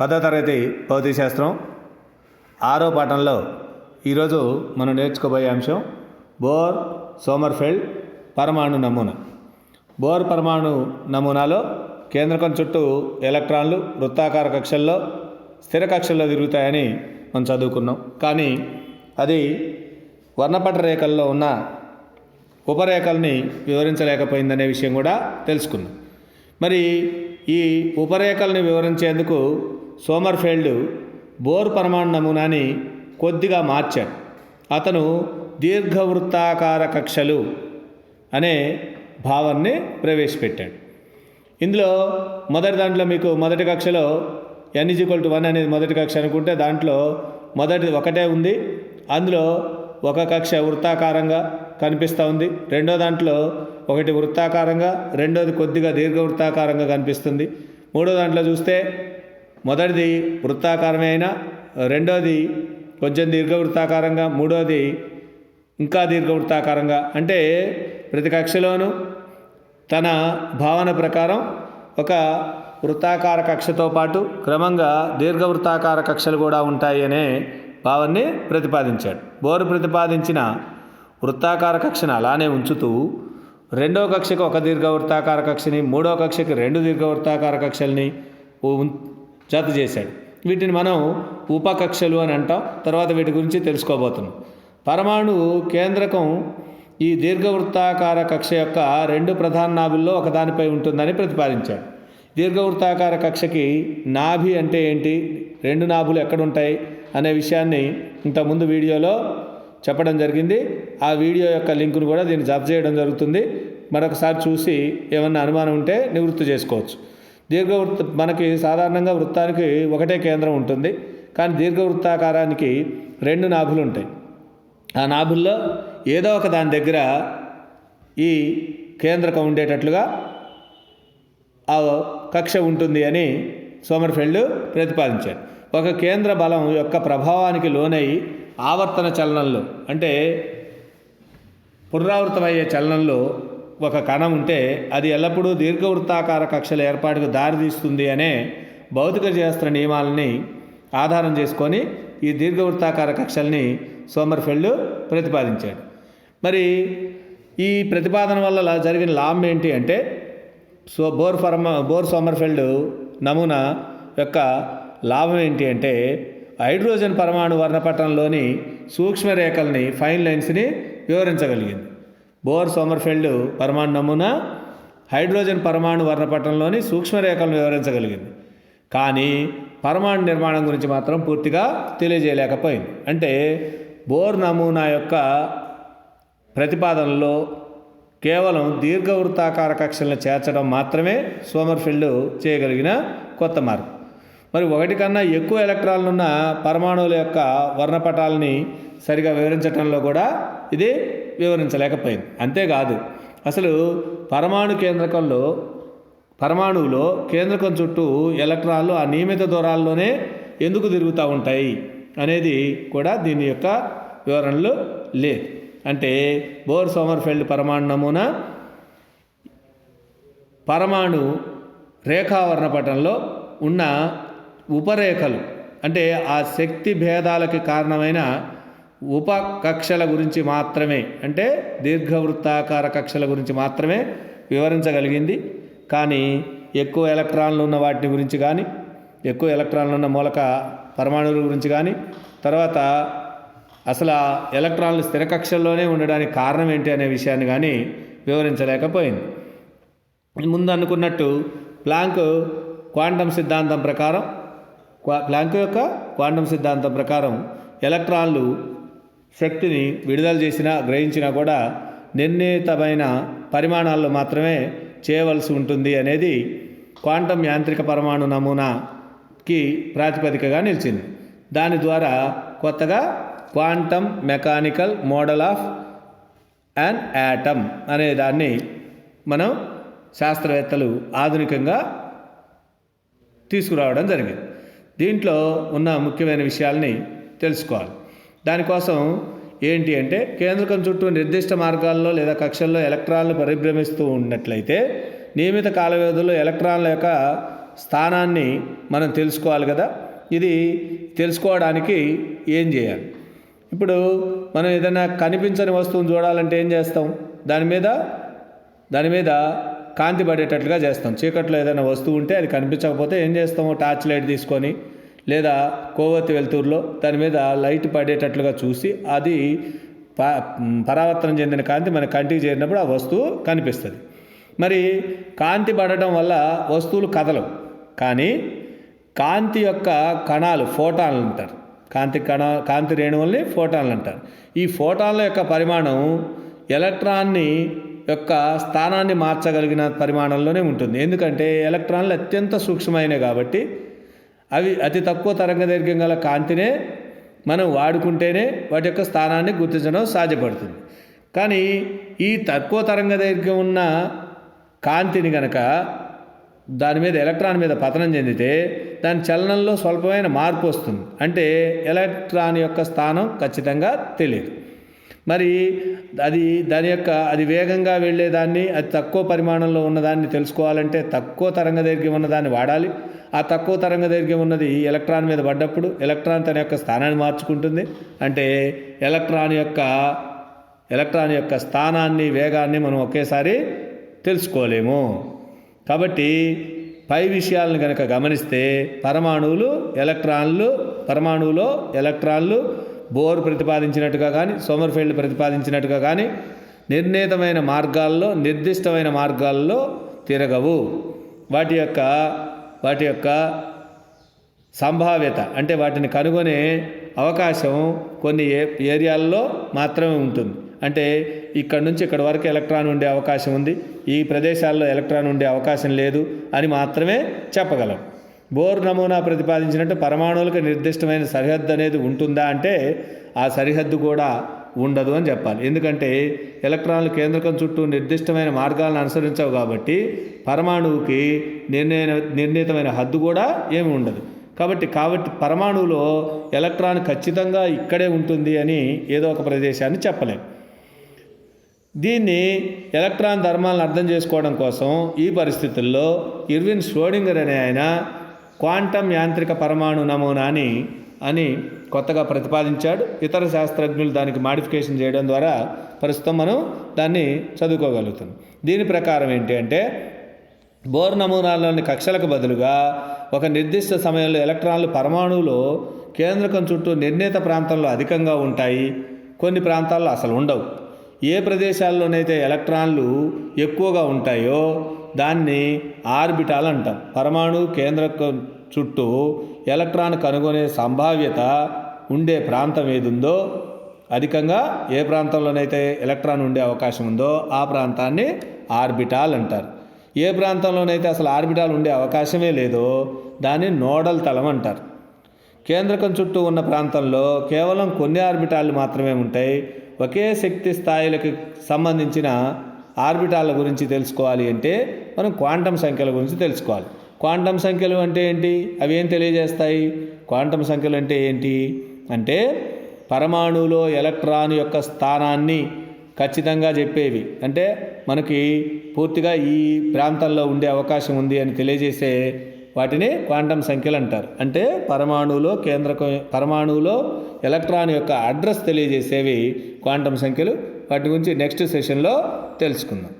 పదో తరగతి భౌతికశాస్త్రం ఆరో పాఠంలో ఈరోజు మనం నేర్చుకోబోయే అంశం బోర్ సోమర్ఫెల్డ్ పరమాణు నమూనా. బోర్ పరమాణు నమూనాలో కేంద్రకం చుట్టూ ఎలక్ట్రాన్లు వృత్తాకార కక్షల్లో స్థిర కక్షల్లో తిరుగుతాయని మనం చదువుకున్నాం. కానీ అది వర్ణపట రేఖల్లో ఉన్న ఉపరేఖల్ని వివరించలేకపోయిందనే విషయం కూడా తెలుసుకున్నాం. మరి ఈ ఉపరేఖల్ని వివరించేందుకు సోమర్ఫెల్డ్ బోర్ పరమాణు నమూనాని కొద్దిగా మార్చాడు. అతను దీర్ఘవృత్తాకార కక్షలు అనే భావాన్ని ప్రవేశపెట్టాడు. ఇందులో మొదటి దాంట్లో మీకు మొదటి కక్షలో ఎన్ ఈక్వల్ టు వన్ అనేది మొదటి కక్ష అనుకుంటే దాంట్లో మొదటిది ఒకటే ఉంది. అందులో ఒక కక్ష వృత్తాకారంగా కనిపిస్తూ ఉంది. రెండో దాంట్లో ఒకటి వృత్తాకారంగా రెండోది కొద్దిగా దీర్ఘవృత్తాకారంగా కనిపిస్తుంది. మూడో దాంట్లో చూస్తే మొదటిది వృత్తాకారమే అయినా రెండోది కొంచెం దీర్ఘవృత్తాకారంగా మూడోది ఇంకా దీర్ఘవృత్తాకారంగా. అంటే ప్రతి కక్షలోనూ తన భావన ప్రకారం ఒక వృత్తాకార కక్షతో పాటు క్రమంగా దీర్ఘవృత్తాకార కక్షలు కూడా ఉంటాయి అనే భావాన్ని ప్రతిపాదించాడు. బోరు ప్రతిపాదించిన వృత్తాకార కక్షను అలానే ఉంచుతూ రెండో కక్షకు ఒక దీర్ఘవృత్తాకార కక్షని మూడో కక్షకి రెండు దీర్ఘవృత్తాకార కక్షల్ని జత చేశాడు. వీటిని మనం ఉపకక్షలు అని అంటాం. తర్వాత వీటి గురించి తెలుసుకోబోతున్నాం. పరమాణు కేంద్రకం ఈ దీర్ఘవృత్తాకార కక్ష యొక్క రెండు ప్రధాన నాభుల్లో ఒకదానిపై ఉంటుందని ప్రతిపాదించాడు. దీర్ఘవృత్తాకార కక్షకి నాభి అంటే ఏంటి? రెండు నాభులు ఎక్కడుంటాయి? అనే విషయాన్ని ఇంతకుముందు వీడియోలో చెప్పడం జరిగింది. ఆ వీడియో యొక్క లింకును కూడా దీన్ని జత చేయడం జరుగుతుంది. మరొకసారి చూసి ఏమన్నా అనుమానం ఉంటే నివృత్తి చేసుకోవచ్చు. దీర్ఘవృత్త మనకి సాధారణంగా వృత్తానికి ఒకటే కేంద్రం ఉంటుంది. కానీ దీర్ఘవృత్తాకారానికి రెండు నాభులు ఉంటాయి. ఆ నాభుల్లో ఏదో ఒక దాని దగ్గర ఈ కేంద్రకం ఉండేటట్లుగా ఆ కక్ష ఉంటుంది అని సోమర్ఫెల్డ్ ప్రతిపాదించాడు ఒక కేంద్ర బలం యొక్క ప్రభావానికి లోనై ఆవర్తన చలనంలో అంటే పునరావృతమయ్యే చలనంలో ఒక కణం ఉంటే అది ఎల్లప్పుడూ దీర్ఘవృత్తాకార కక్షల ఏర్పాటుకు దారితీస్తుంది అనే భౌతిక శాస్త్ర నియమాలని ఆధారం చేసుకొని ఈ దీర్ఘవృత్తాకార కక్షల్ని సోమర్ఫెల్డ్ ప్రతిపాదించాడు. మరి ఈ ప్రతిపాదన వల్ల జరిగిన లాభం ఏంటి అంటే సో బోర్ ఫర్మ బోర్ సోమర్ఫెల్డ్ నమూనా యొక్క లాభం ఏంటి అంటే హైడ్రోజన్ పరమాణు వర్ణపటంలోని సూక్ష్మరేఖల్ని ఫైన్ లైన్స్ని వివరించగలిగింది. బోర్ సోమర్ఫెల్డ్ పరమాణు నమూనా హైడ్రోజన్ పరమాణు వర్ణపటంలోని సూక్ష్మరేఖలను వివరించగలిగింది. కానీ పరమాణు నిర్మాణం గురించి మాత్రం పూర్తిగా తెలియజేయలేకపోయింది. అంటే బోర్ నమూనా యొక్క ప్రతిపాదనలో కేవలం దీర్ఘవృత్తాకార కక్షలను చేర్చడం మాత్రమే సోమర్ఫీల్డ్ చేయగలిగిన కొత్త మార్గం. మరి ఒకటి కన్నా ఎక్కువ ఎలక్ట్రాన్లున్న పరమాణువుల యొక్క వర్ణపటాలని సరిగా వివరించడంలో కూడా ఇది వివరించలేకపోయింది. అంతేకాదు అసలు పరమాణు కేంద్రకంలో పరమాణువులో కేంద్రకం చుట్టూ ఎలక్ట్రాన్లు ఆ నియమిత దూరాల్లోనే ఎందుకు తిరుగుతూ ఉంటాయి అనేది కూడా దీని యొక్క వివరణలు లేదు. అంటే బోర్ సోమర్ఫెల్డ్ పరమాణు నమూనా పరమాణు రేఖావర్ణ పటంలో ఉన్న ఉపరేఖలు అంటే ఆ శక్తి భేదాలకి కారణమైన ఉపకక్షల గురించి మాత్రమే అంటే దీర్ఘవృత్తాకార కక్షల గురించి మాత్రమే వివరించగలిగింది. కానీ ఎక్కువ ఎలక్ట్రాన్లు ఉన్న వాటి గురించి కానీ ఎక్కువ ఎలక్ట్రాన్లు ఉన్న మూలక పరమాణువుల గురించి కానీ తర్వాత అసలు ఆ ఎలక్ట్రాన్లు స్థిర కక్షల్లోనే ఉండడానికి కారణం ఏంటి అనే విషయాన్ని కానీ వివరించలేకపోయింది. ముందు అనుకున్నట్టు ప్లాంక్ క్వాంటం సిద్ధాంతం ప్రకారం ప్లాంక్ యొక్క క్వాంటం సిద్ధాంతం ప్రకారం ఎలక్ట్రాన్లు శక్తిని విడుదల చేసినా గ్రహించినా కూడా నిర్ణీతమైన పరిమాణాల్లో మాత్రమే చేయవలసి ఉంటుంది అనేది క్వాంటం యాంత్రిక పరమాణు నమూనాకి ప్రాతిపదికగా నిలిచింది. దాని ద్వారా కొత్తగా quantum mechanical model of and atom అనే దాన్ని మనం శాస్త్రవేత్తలు ఆధునికంగా తీసుకురావడం జరిగింది. దీంట్లో ఉన్న ముఖ్యమైన విషయాల్ని తెలుసుకోవాలి. దానికోసం ఏంటి అంటే కేంద్రకం చుట్టూ నిర్దిష్ట మార్గాల్లో లేదా కక్షల్లో ఎలక్ట్రాన్లు పరిభ్రమిస్తూ ఉన్నట్లయితే నియమిత కాల వ్యవధిలో ఎలక్ట్రాన్ల యొక్క స్థానాన్ని మనం తెలుసుకోవాలి కదా. ఇది తెలుసుకోవడానికి ఏం చేయాలి? ఇప్పుడు మనం ఏదైనా కనిపించని వస్తువును చూడాలంటే ఏం చేస్తాం? దాని మీద దాని మీద కాంతి పడేటట్లుగా చేస్తాం. చీకట్లో ఏదైనా వస్తువు ఉంటే అది కనిపించకపోతే ఏం చేస్తాము? టార్చ్ లైట్ తీసుకొని లేదా కోవత్తి వెలుతురులో దాని మీద లైట్ పడేటట్లుగా చూసి అది ప పరావర్తనం చెందిన కాంతి మన కంటికి చేరినప్పుడు ఆ వస్తువు కనిపిస్తుంది. మరి కాంతి పడటం వల్ల వస్తువులు కదలవు. కానీ కాంతి యొక్క కణాలు ఫోటాన్లు అంటారు. కాంతి కణ కాంతి రేణువుల్ని ఫోటాన్లు అంటారు. ఈ ఫోటాన్ల యొక్క పరిమాణం ఎలక్ట్రాన్ని యొక్క స్థానాన్ని మార్చగలిగిన పరిమాణంలోనే ఉంటుంది. ఎందుకంటే ఎలక్ట్రాన్లు అత్యంత సూక్ష్మమైనవి కాబట్టి అవి అతి తక్కువ తరంగదైర్ఘ్యం గల కాంతినే మనం వాడుకుంటేనే వాటి యొక్క స్థానాన్ని గుర్తించడం సాధ్యపడుతుంది. కానీ ఈ తక్కువ తరంగ దైర్ఘ్యం ఉన్న కాంతిని గనక దాని మీద ఎలక్ట్రాన్ మీద పతనం చెందితే దాని చలనంలో స్వల్పమైన మార్పు వస్తుంది. అంటే ఎలక్ట్రాన్ యొక్క స్థానం ఖచ్చితంగా తెలియదు మరి అది దాని యొక్క అది వేగంగా వెళ్ళేదాన్ని అది తక్కువ పరిమాణంలో ఉన్నదాన్ని తెలుసుకోవాలంటే తక్కువ తరంగ తరంగదైర్ఘ్యం ఉన్నదాన్ని వాడాలి. ఆ తక్కువ తరంగ తరంగదైర్ఘ్యం ఉన్నది ఎలక్ట్రాన్ మీద పడ్డప్పుడు ఎలక్ట్రాన్ తన యొక్క స్థానాన్ని మార్చుకుంటుంది. అంటే ఎలక్ట్రాన్ యొక్క ఎలక్ట్రాన్ యొక్క స్థానాన్ని వేగాన్ని మనం ఒకేసారి తెలుసుకోలేము. కాబట్టి పై విషయాలను కనుక గమనిస్తే పరమాణువులు ఎలక్ట్రాన్లు పరమాణువులో ఎలక్ట్రాన్లు బోర్ ప్రతిపాదించినట్టుగా కానీ సోమర్ఫీల్డ్ ప్రతిపాదించినట్టుగా కానీ నిర్ణీతమైన మార్గాల్లో నిర్దిష్టమైన మార్గాల్లో తిరగవు. వాటి యొక్క వాటి యొక్క సంభావ్యత అంటే వాటిని కనుగొనే అవకాశం కొన్ని ఏ ఏరియాల్లో మాత్రమే ఉంటుంది. అంటే ఇక్కడ నుంచి ఇక్కడ వరకు ఎలక్ట్రాన్ ఉండే అవకాశం ఉంది. ఈ ప్రదేశాల్లో ఎలక్ట్రాన్ ఉండే అవకాశం లేదు అని మాత్రమే చెప్పగలం. బోర్ నమూనా ప్రతిపాదించినట్టు పరమాణువులకు నిర్దిష్టమైన సరిహద్దు అనేది ఉంటుందా అంటే ఆ సరిహద్దు కూడా ఉండదు అని చెప్పాలి. ఎందుకంటే ఎలక్ట్రాన్లు కేంద్రకం చుట్టూ నిర్దిష్టమైన మార్గాలను అనుసరించవు కాబట్టి పరమాణువుకి నిర్ణయ నిర్ణీతమైన హద్దు కూడా ఏమి ఉండదు. కాబట్టి కాబట్టి పరమాణువులో ఎలక్ట్రాన్ ఖచ్చితంగా ఇక్కడే ఉంటుంది అని ఏదో ఒక ప్రదేశాన్ని చెప్పలేం. దీన్ని ఎలక్ట్రాన్ ధర్మాలను అర్థం చేసుకోవడం కోసం ఈ పరిస్థితుల్లో ఇర్విన్ ష్రోడింగర్ అనే ఆయన క్వాంటం యాంత్రిక పరమాణు నమూనాని అని కొత్తగా ప్రతిపాదించాడు. ఇతర శాస్త్రజ్ఞులు దానికి మాడిఫికేషన్ చేయడం ద్వారా ప్రస్తుతం మనం దాన్ని చదువుకోగలుగుతాం. దీని ప్రకారం ఏంటి అంటే బోర్ నమూనాల్లోని కక్షలకు బదులుగా ఒక నిర్దిష్ట సమయంలో ఎలక్ట్రాన్లు పరమాణువులో కేంద్రకం చుట్టూ నిర్ణీత ప్రాంతంలో అధికంగా ఉంటాయి. కొన్ని ప్రాంతాల్లో అసలు ఉండవు. ఏ ప్రదేశాల్లోనైతే ఎలక్ట్రాన్లు ఎక్కువగా ఉంటాయో దాన్ని ఆర్బిటాల్ అంటాం. పరమాణు కేంద్రకం చుట్టూ ఎలక్ట్రాన్ కనుగొనే సంభావ్యత ఉండే ప్రాంతం ఏదుందో అధికంగా ఏ ప్రాంతంలోనైతే ఎలక్ట్రాన్ ఉండే అవకాశం ఉందో ఆ ప్రాంతాన్ని ఆర్బిటాల్ అంటారు. ఏ ప్రాంతంలోనైతే అసలు ఆర్బిటాల్ ఉండే అవకాశమే లేదో దాన్ని నోడల్ తలం అంటారు. కేంద్రకం చుట్టూ ఉన్న ప్రాంతంలో కేవలం కొన్ని ఆర్బిటాలు మాత్రమే ఉంటాయి. ఒకే శక్తి స్థాయిలకు సంబంధించిన ఆర్బిటాల గురించి తెలుసుకోవాలి అంటే మనం క్వాంటం సంఖ్యల గురించి తెలుసుకోవాలి. క్వాంటం సంఖ్యలు అంటే ఏంటి? అవి ఏం తెలియజేస్తాయి? క్వాంటం సంఖ్యలు అంటే ఏంటి? అంటే పరమాణువులో ఎలక్ట్రాన్ యొక్క స్థానాన్ని ఖచ్చితంగా చెప్పేవి. అంటే మనకి పూర్తిగా ఈ ప్రాంతంలో ఉండే అవకాశం ఉంది అని తెలియజేసే వాటిని క్వాంటం సంఖ్యలు అంటారు. అంటే పరమాణువులో కేంద్రకం పరమాణువులో ఎలక్ట్రాన్ యొక్క అడ్రస్ తెలియజేసేవి క్వాంటం సంఖ్యలు. వాటి గురించి నెక్స్ట్ సెషన్లో తెలుసుకుందాం.